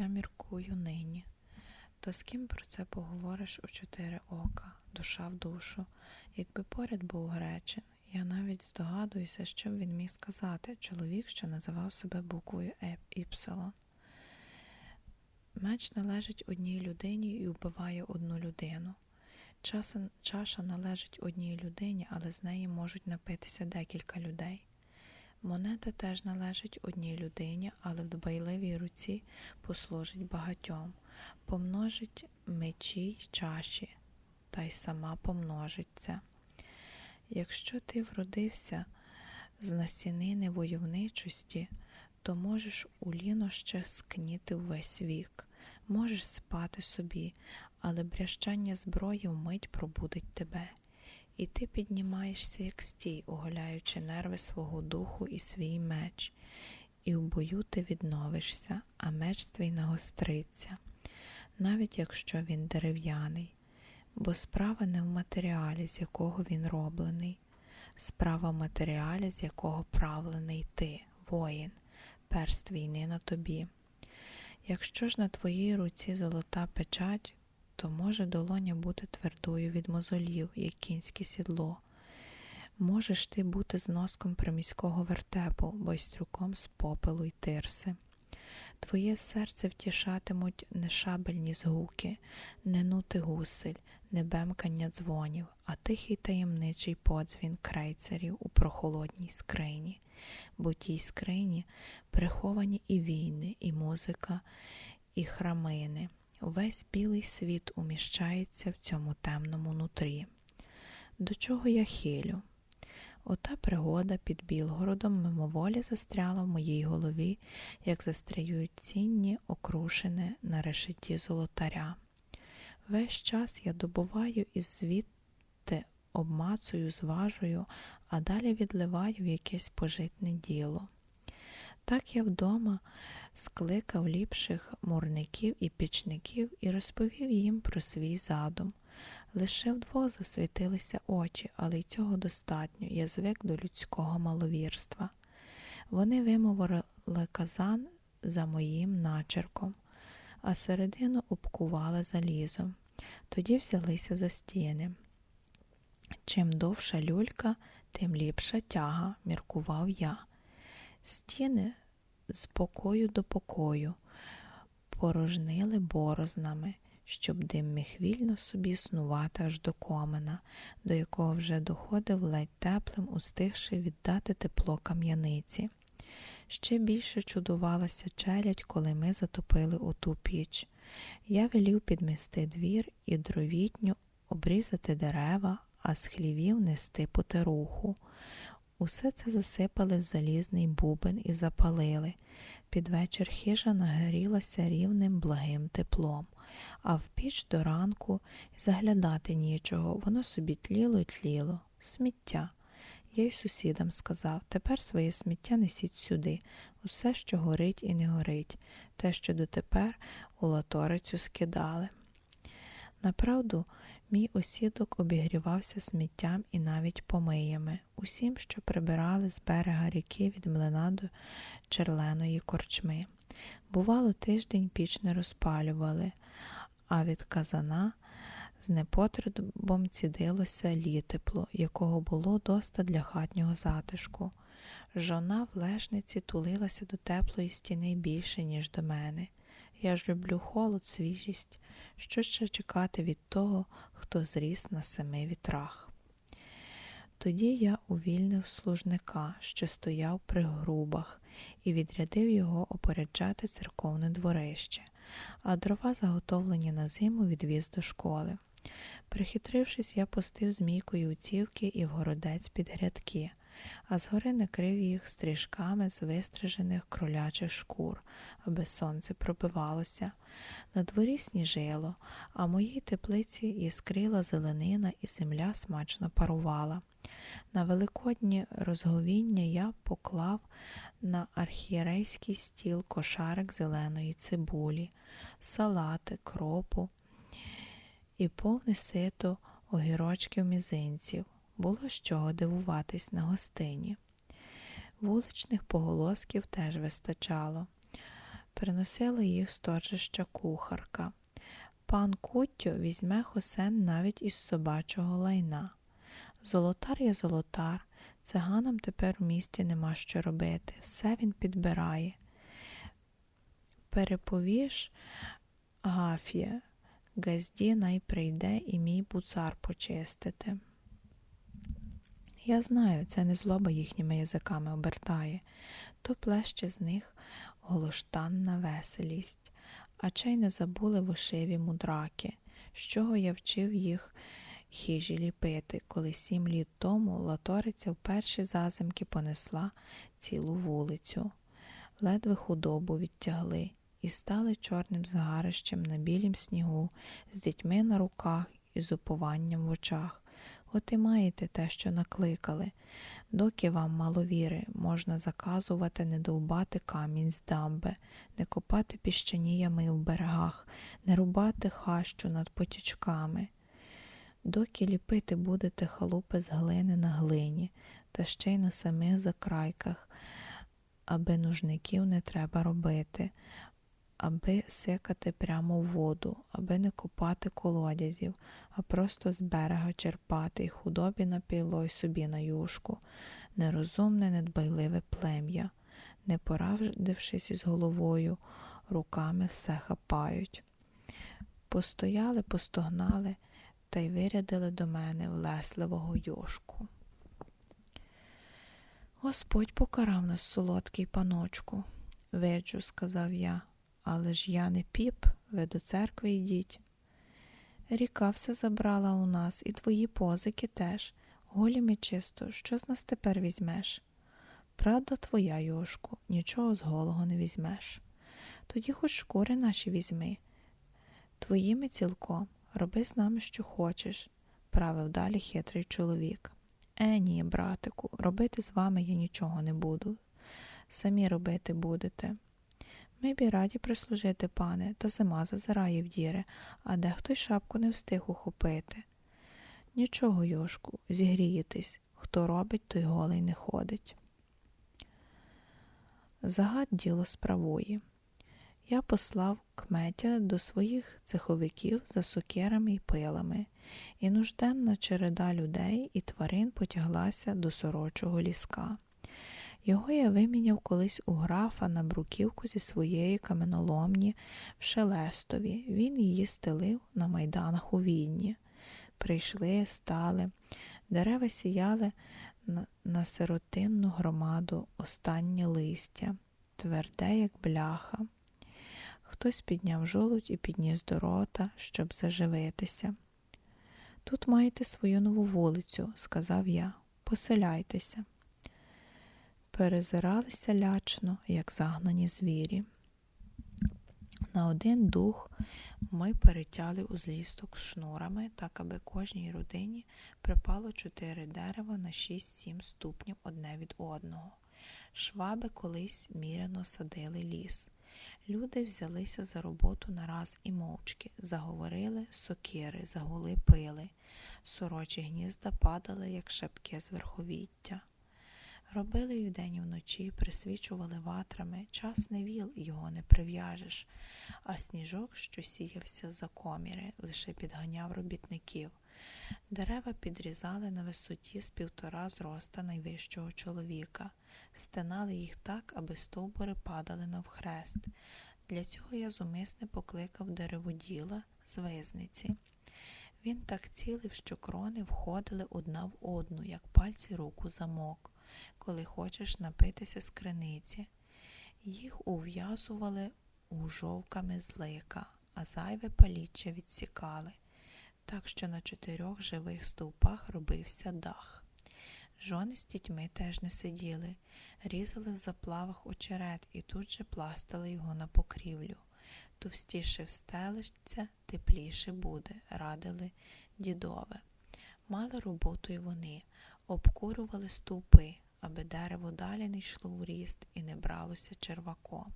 я міркую нині. Та з ким про це поговориш у чотири ока, душа в душу. Якби поряд був Гречин, я навіть здогадуюся, що б він міг сказати чоловік, що називав себе буквою Еп Іпсилон. Меч належить одній людині і вбиває одну людину. Часа, чаша належить одній людині, але з неї можуть напитися декілька людей. Монета теж належить одній людині, але в дбайливій руці послужить багатьом, помножить мечі й чаші, та й сама помножиться. Якщо ти вродився з насінини войовничості, то можеш у ліноще скніти увесь вік, можеш спати собі, але брящання зброї вмить пробудить тебе, і ти піднімаєшся, як стій, оголяючи нерви свого духу і свій меч, і в бою ти відновишся, а меч твій нагостриться, навіть якщо він дерев'яний, бо справа не в матеріалі, з якого він роблений, справа в матеріалі, з якого правлений ти, воїн, перст війни на тобі. Якщо ж на твоїй руці золота печать, то може долоня бути твердою від мозолів, як кінське сідло. Можеш ти бути зноском приміського вертепу, байстрюком з попелу й тирси. Твоє серце втішатимуть не шабельні згуки, не нути гусель, не бемкання дзвонів, а тихий таємничий подзвін крейцерів у прохолодній скрині, бо тій скрині приховані і війни, і музика, і храмини. Весь білий світ уміщається в цьому темному нутрі. До чого я хилю? Ота пригода під Білгородом мимоволі застряла в моїй голові, як застряють цінні окрушини на решеті золотаря. Весь час я добуваю і звідти обмацую, зважую, а далі відливаю в якесь пожитне діло. Так я вдома скликав ліпших мурників і пічників і розповів їм про свій задум. Лише вдвох засвітилися очі, але й цього достатньо, я звик до людського маловірства. Вони вимовили казан за моїм начерком, а середину обкували залізом. Тоді взялися за стіни. Чим довша люлька, тим ліпша тяга, міркував я. Стіни з покою до покою порожнили борознами, щоб дим міг вільно собі снувати аж до комина, до якого вже доходив ледь теплим, устигши віддати тепло кам'яниці. Ще більше чудувалася челядь, коли ми затопили оту піч. Я велів підмести двір і дровітню обрізати дерева, а з хлівів нести потеруху. Усе це засипали в залізний бубен і запалили. Під вечір хижа нагорілася рівним благим теплом, а в піч до ранку заглядати нічого, воно собі тліло й тліло. Сміття. Я й сусідам сказав тепер своє сміття несіть сюди, усе, що горить і не горить, те, що дотепер у латорицю скидали. Направду, мій осідок обігрівався сміттям і навіть помиями, усім, що прибирали з берега ріки від млина до черленої корчми. Бувало, тиждень піч не розпалювали, а від казана з непотребом цідилося літепло, якого було доста для хатнього затишку. Жона в лежниці тулилася до теплої стіни більше, ніж до мене. Я ж люблю холод, свіжість, що ще чекати від того, хто зріс на семи вітрах. Тоді я увільнив служника, що стояв при грубах, і відрядив його опоряджати церковне дворище, а дрова, заготовлені на зиму, відвіз до школи. Прихитрившись, я пустив змійкою у цівки і в городець під грядки, а згори накрив їх стрижками з вистрижених кролячих шкур, аби сонце пробивалося. На дворі сніжило, а моїй теплиці іскрила зеленина і земля смачно парувала. На великодні розговіння я поклав на архієрейський стіл кошарик зеленої цибулі, салати, кропу і повне сито огірочків мізинців. Було з чого дивуватись на гостині. Вуличних поголосків теж вистачало. приносила їх з торжища кухарка. Пан Куттю візьме хосен навіть із собачого лайна. Золотар є золотар, циганам тепер у місті нема що робити, все він підбирає. Переповіш, Гаф'є, газді най прийде і мій буцар почистити. Я знаю, це не злоба їхніми язиками обертає, то плеще з них голоштанна веселість, а чай не забули вошиві мудраки, з чого я вчив їх хижі ліпити, коли сім літ тому латориця в перші зазимки понесла цілу вулицю. Ледве худобу відтягли і стали чорним згарищем на білім снігу, з дітьми на руках і з упованням в очах. От і маєте те, що накликали. Доки вам мало віри, можна заказувати не довбати камінь з дамби, не копати піщані ями в берегах, не рубати хащу над потічками. Доки ліпити будете халупи з глини на глині, та ще й на самих закрайках, аби нужників не треба робити, аби сикати прямо в воду, аби не копати колодязів, а просто з берега черпати й худобі на піло й собі на юшку, нерозумне, недбайливе плем'я, не порадившись із головою, руками все хапають. Постояли, постогнали та й вирядили до мене влесливого юшку. Господь покарав нас, солодкий паночку, виджу, сказав я, але ж я не піп, ви до церкви йдіть. Ріка все забрала у нас, і твої позики теж. Голі ми чисто, що з нас тепер візьмеш? Правда твоя, Йошку, нічого з голого не візьмеш. Тоді хоч шкури наші візьми. Твоїми цілком, роби з нами, що хочеш, правив далі хитрий чоловік. Е, ні, братику, робити з вами я нічого не буду. Самі робити будете. Ми б і раді прислужити, пане, та зима зазирає в діри, а дехто й шапку не встиг ухопити. Нічого, Йошку, зігрієтесь, хто робить, той голий не ходить. Загад діло справує. Я послав кметя до своїх цеховиків за сокирами й пилами, і нужденна череда людей і тварин потяглася до сорочого ліска. Його я виміняв колись у графа на бруківку зі своєї каменоломні в Шелестові. Він її стелив на майданах у Відні. Прийшли, стали, дерева сіяли на, сиротинну громаду останнє листя, тверде, як бляха. Хтось підняв жолудь і підніс до рота, щоб заживитися. Тут маєте свою нову вулицю, сказав я, поселяйтеся перезиралися лячно, як загнані звірі. На один дух ми перетяли узлісток з шнурами, так аби кожній родині припало чотири дерева на 6-7 ступнів одне від одного. Шваби колись міряно садили ліс. Люди взялися за роботу нараз і мовчки, заговорили сокири, загули пили, сорочі гнізда падали, як шапки з верховіття. Робили й вдень і вночі, присвічували ватрами, час не віл, його не прив'яжеш, а сніжок, що сіявся за коміри, лише підганяв робітників. Дерева підрізали на висоті з півтора зроста найвищого чоловіка, стинали їх так, аби стовбури падали навхрест. Для цього я зумисне покликав дереводіла з визниці. Він так цілив, що крони входили одна в одну, як пальці руку замок коли хочеш напитися з криниці. Їх ув'язували ужовками з лика, а зайве паліччя відсікали, так що на чотирьох живих стовпах робився дах. Жони з дітьми теж не сиділи, різали в заплавах очерет і тут же пластили його на покрівлю. Товстіше встелиться, тепліше буде, радили дідове. Мали роботу й вони, обкурювали стовпи, аби дерево далі не йшло в ріст і не бралося черваком.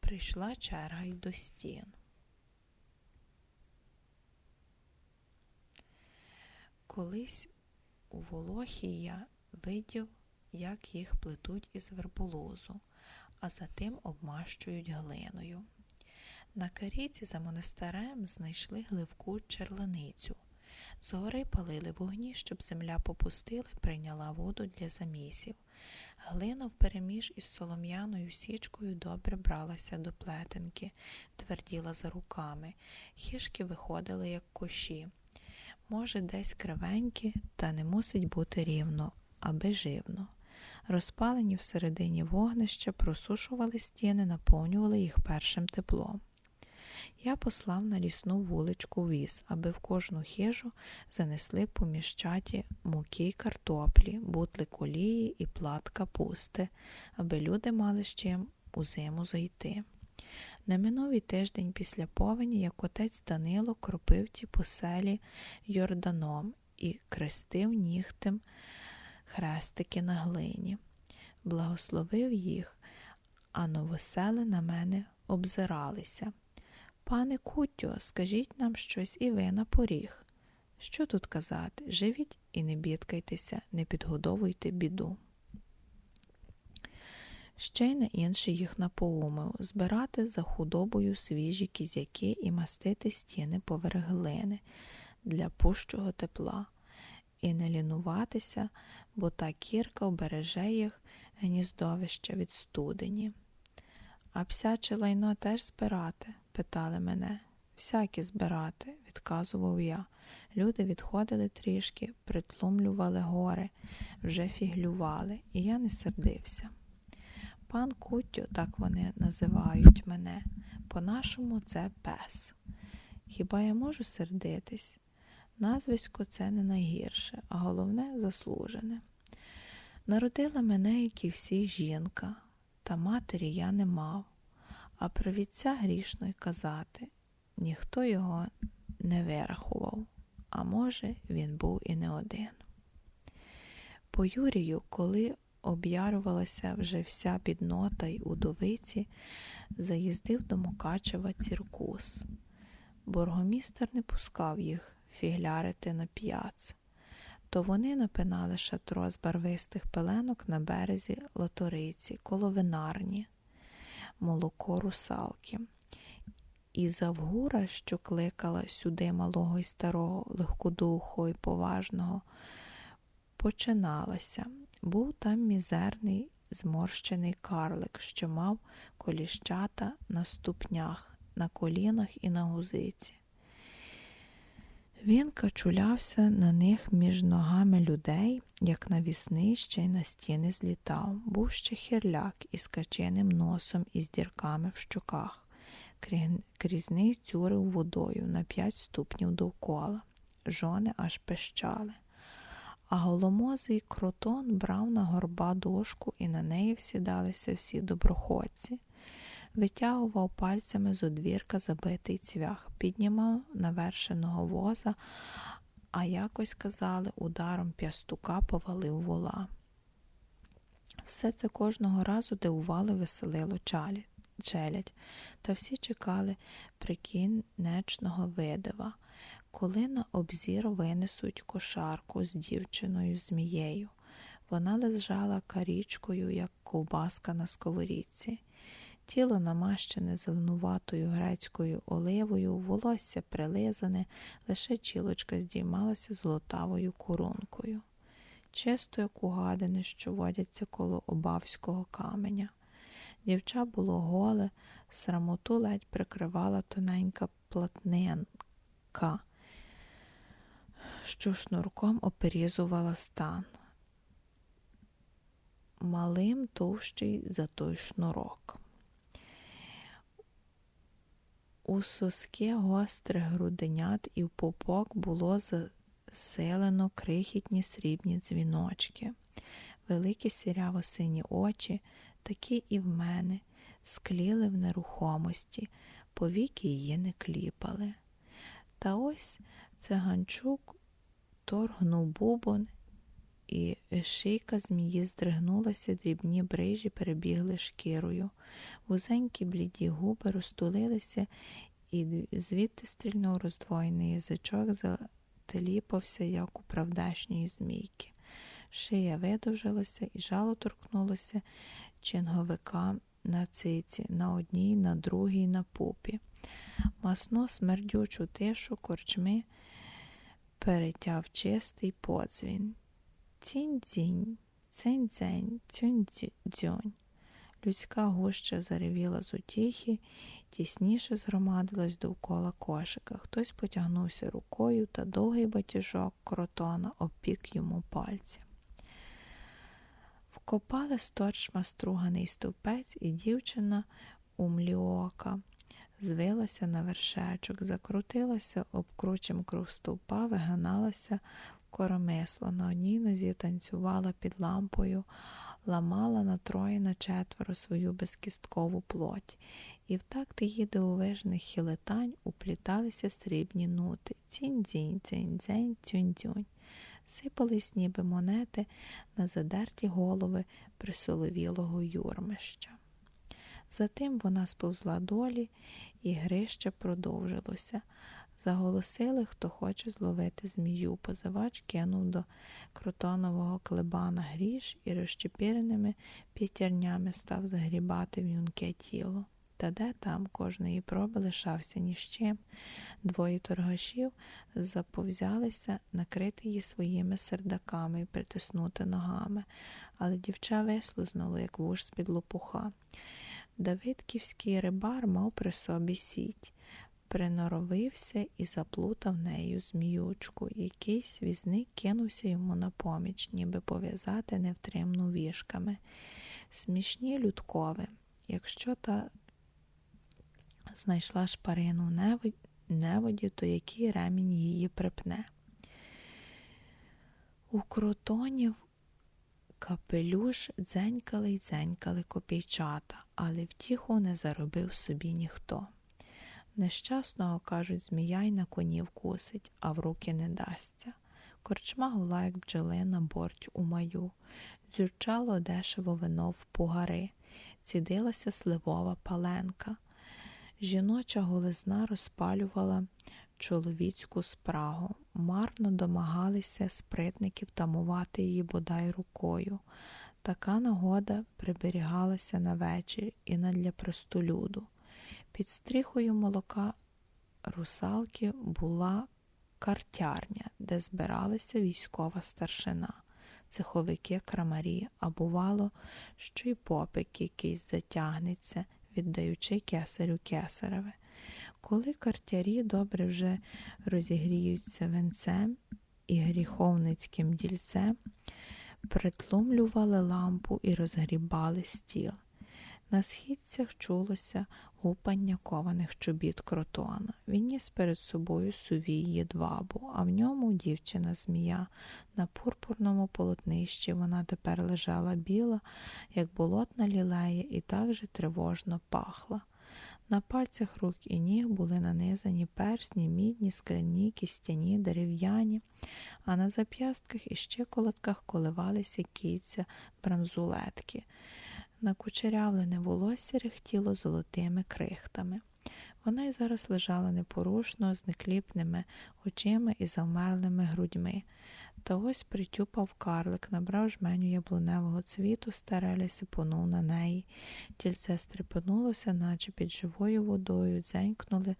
Прийшла черга й до стін. Колись у Волохії я видів, як їх плетуть із верболозу, а затим обмащують глиною. На каріці за монастирем знайшли гливку черленицю. Згори палили вогні, щоб земля попустила і прийняла воду для замісів. Глина впереміж із солом'яною січкою добре бралася до плетенки, тверділа за руками. Хішки виходили, як коші. Може, десь кривенькі, та не мусить бути рівно, аби живно. Розпалені всередині вогнища просушували стіни, наповнювали їх першим теплом. Я послав на лісну вуличку віз, аби в кожну хижу занесли поміщаті муки й картоплі, бутли колії і плат капусти, аби люди мали з чим у зиму зайти. На минулий тиждень після повені, як отець Данило кропив ті поселі Йорданом і крестив нігтем хрестики на глині, благословив їх, а новосели на мене обзиралися. Пане Кутю, скажіть нам щось і ви на поріг. Що тут казати? Живіть і не бідкайтеся, не підгодовуйте біду. Ще й на інший їх напоумив збирати за худобою свіжі кізяки і мастити стіни поверх глини для пущого тепла, і не лінуватися, бо та кірка обереже їх гніздовище від студені. А псяче лайно теж збирати? Питали мене. Всякі збирати, відказував я. Люди відходили трішки, притлумлювали гори, вже фіглювали, і я не сердився. Пан Куттю, так вони називають мене, по-нашому це пес. Хіба я можу сердитись? Назвисько це не найгірше, а головне заслужене. Народила мене, як і всі жінка, та матері я не мав, а про вітця грішно й казати ніхто його не вирахував, а може, він був і не один. По Юрію, коли об'ярувалася вже вся піднота й удовиці, заїздив до Мукачева ціркус. Боргомістер не пускав їх фіглярити на п'яц, то вони напинали шатро з барвистих пеленок на березі лоториці, коло винарні, молоко русалки. І завгура, що кликала сюди малого й старого, легкодухого й поважного, починалася. Був там мізерний зморщений карлик, що мав коліщата на ступнях, на колінах і на гузиці. Він качулявся на них між ногами людей, як навісний ще й на стіни злітав. Був ще хірляк із каченим носом і з дірками в щоках. Крізь них цюрив водою на п'ять ступнів довкола. Жони аж пищали. А голомозий кротон брав на горба дошку, і на неї всідалися всі доброходці витягував пальцями з одвірка забитий цвях, піднімав навершеного воза, а якось казали, ударом п'ястука повалив вола. Все це кожного разу дивувало веселило чалі, челядь, та всі чекали прикінечного видива, коли на обзір винесуть кошарку з дівчиною змією. Вона лежала карічкою, як ковбаска на сковорідці тіло намащене зеленуватою грецькою оливою, волосся прилизане, лише чілочка здіймалася золотавою коронкою, чисто, як у гадини, що водяться коло обавського каменя. Дівча було голе, срамоту ледь прикривала тоненька платненка, що шнурком оперізувала стан. Малим товщий за той шнурок. У соски гострих груденят і в попок було заселено крихітні срібні дзвіночки, великі сіряво сині очі, такі і в мене, скліли в нерухомості, повіки її не кліпали. Та ось циганчук торгнув бубон, і шийка змії здригнулася, дрібні брижі перебігли шкірою. Вузенькі бліді губи розтулилися, і звідти стрільнув роздвоєний язичок, зателіпався, як у правдашньої змійки. Шия видовжилася і жало торкнулося чинговика на циці, на одній, на другій, на пупі. Масну смердючу тишу корчми перетяв чистий подзвін. Цінь-дзінь, цень-дзень, цюнь-дзьонь. Людська гуща заревіла з утіхи, тісніше згромадилась довкола кошика. Хтось потягнувся рукою, та довгий батіжок кротона обпік йому пальці. Вкопали сторчма струганий стовпець, і дівчина умліока звилася на вершечок, закрутилася обкручем круг стовпа, вигиналася в коромисло. На одній нозі танцювала під лампою, ламала на троє на четверо свою безкісткову плоть, і в такт її дивовижних хилетань упліталися срібні нути цінь-дзінь, цінь-дзень, цюнь-дзюнь. Сипались ніби монети на задерті голови присоловілого юрмища. Затим вона сповзла долі, і грище продовжилося. Заголосили, хто хоче зловити змію. Позивач кинув до крутонового клебана гріш і розчепіреними п'ятірнями став загрібати в юнке тіло. Та де там кожної проби лишався ні з чим. Двоє торгашів заповзялися накрити її своїми сердаками і притиснути ногами, але дівча вислузнула, як вуж з-під лопуха. Давидківський рибар мав при собі сіть, приноровився і заплутав нею зміючку. Якийсь візник кинувся йому на поміч, ніби пов'язати невтримну вішками. Смішні людкови, якщо та знайшла шпарину неводі, то який ремінь її припне. У кротонів капелюш дзенькали й дзенькали копійчата, але втіху не заробив собі ніхто. Нещасного, кажуть, змія й на коні вкусить, а в руки не дасться. Корчма гула, як бджолина борть у маю, дзюрчало дешево вино в пугари, цідилася сливова паленка. Жіноча голизна розпалювала чоловіцьку спрагу, марно домагалися спритників тамувати її бодай рукою. Така нагода приберігалася на вечір і не для простолюду. Під стріхою молока русалки була картярня, де збиралася військова старшина, цеховики крамарі, а бувало, що й попик якийсь затягнеться, віддаючи кесарю кесареве. Коли картярі добре вже розігріються венцем і гріховницьким дільцем, притлумлювали лампу і розгрібали стіл. На східцях чулося гупання кованих чобіт кротона. Він ніс перед собою сувій єдвабу, а в ньому дівчина змія. На пурпурному полотнищі вона тепер лежала біла, як болотна лілея, і так же тривожно пахла. На пальцях рук і ніг були нанизані персні, мідні, скляні, кістяні, дерев'яні, а на зап'ястках і щиколотках коливалися кільця бранзулетки. Накучерявлене волосся рехтіло золотими крихтами. Вона й зараз лежала непорушно, з некліпними очима і завмерлими грудьми. Та ось притюпав карлик, набрав жменю яблуневого цвіту, старелі сипонув на неї. Тільце стрепенулося, наче під живою водою, дзенькнули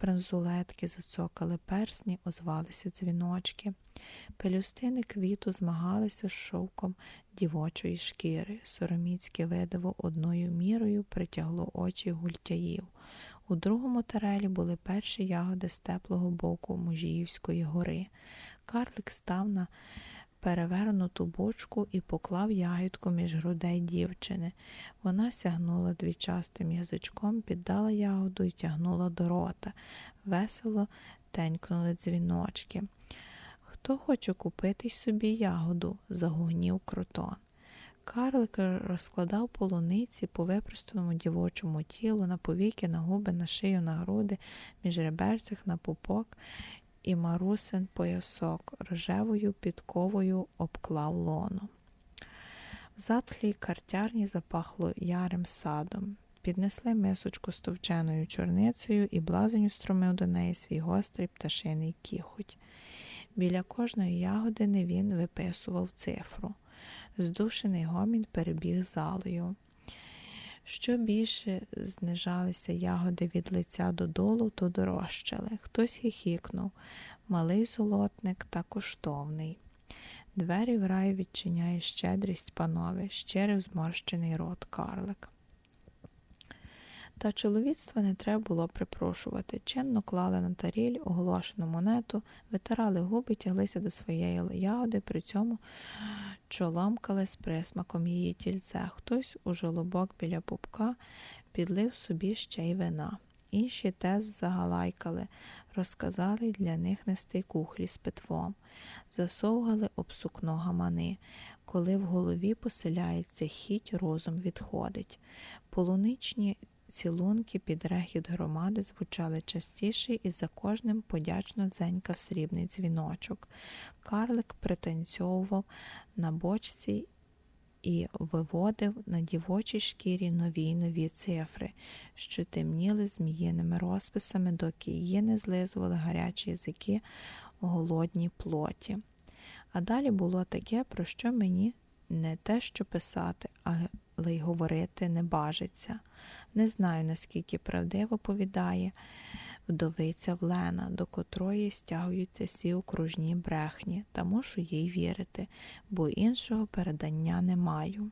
бранзулетки, зацокали персні, озвалися дзвіночки. Пелюстини квіту змагалися з шовком дівочої шкіри. Сороміцьке видиво одною мірою притягло очі гультяїв. У другому тарелі були перші ягоди з теплого боку Мужіївської гори. Карлик став на перевернуту бочку і поклав ягідку між грудей дівчини. Вона сягнула двічастим язичком, піддала ягоду і тягнула до рота. Весело тенькнули дзвіночки. Хто хоче купити собі ягоду? загугнів крутон. Карлик розкладав полуниці по випростаному дівочому тілу, на повіки, на губи, на шию, на груди, між реберцях, на пупок і марусин поясок рожевою підковою обклав лоно. В затхлій картярні запахло ярим садом. Піднесли мисочку з товченою чорницею і блазень устромив до неї свій гострий пташиний кіхоть. Біля кожної ягодини він виписував цифру. Здушений гомін перебіг залою. Що більше знижалися ягоди від лиця додолу, то дорожчали. Хтось хихікнув. Малий золотник та коштовний. Двері в рай відчиняє щедрість панове, щирив зморщений рот карлик. Та чоловіцтва не треба було припрошувати. Чинно клали на таріль оголошену монету, витирали губи, тяглися до своєї ягоди, при цьому чоломкали з присмаком її тільця. Хтось у жолобок біля пупка підлив собі ще й вина. Інші тез загалайкали, розказали для них нести кухлі з питвом, засовгали об сукно гамани. Коли в голові поселяється хіть, розум відходить. Полуничні цілунки під рехіт громади звучали частіше і за кожним подячно дзенькав срібний дзвіночок. Карлик пританцьовував на бочці і виводив на дівочій шкірі нові нові цифри, що темніли зміїними розписами, доки її не злизували гарячі язики у голодній плоті. А далі було таке, про що мені не те, що писати, але й говорити не бажиться. Не знаю, наскільки правдиво повідає вдовиця Влена, до котрої стягуються всі окружні брехні, та мушу їй вірити, бо іншого передання не маю.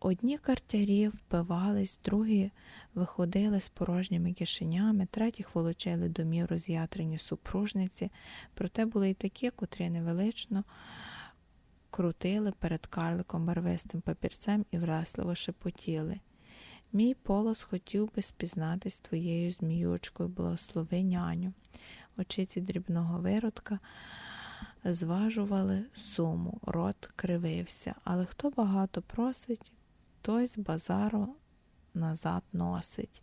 Одні картярі впивались, другі виходили з порожніми кишенями, третіх волочили домів роз'ятрені супружниці, проте були й такі, котрі невелично крутили перед карликом барвистим папірцем і вразливо шепотіли. Мій полос хотів би спізнатись твоєю зміючкою, благослови няню. Очиці дрібного виродка зважували суму, рот кривився, але хто багато просить, той з базару назад носить.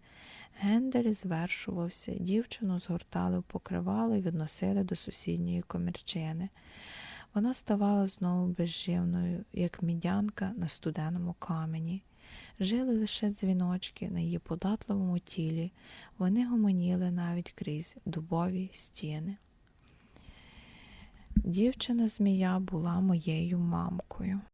Гендель звершувався, дівчину згортали в покривало і відносили до сусідньої комірчини. Вона ставала знову безживною, як мідянка на студеному камені. Жили лише дзвіночки на її податливому тілі, вони гомоніли навіть крізь дубові стіни. Дівчина змія була моєю мамкою.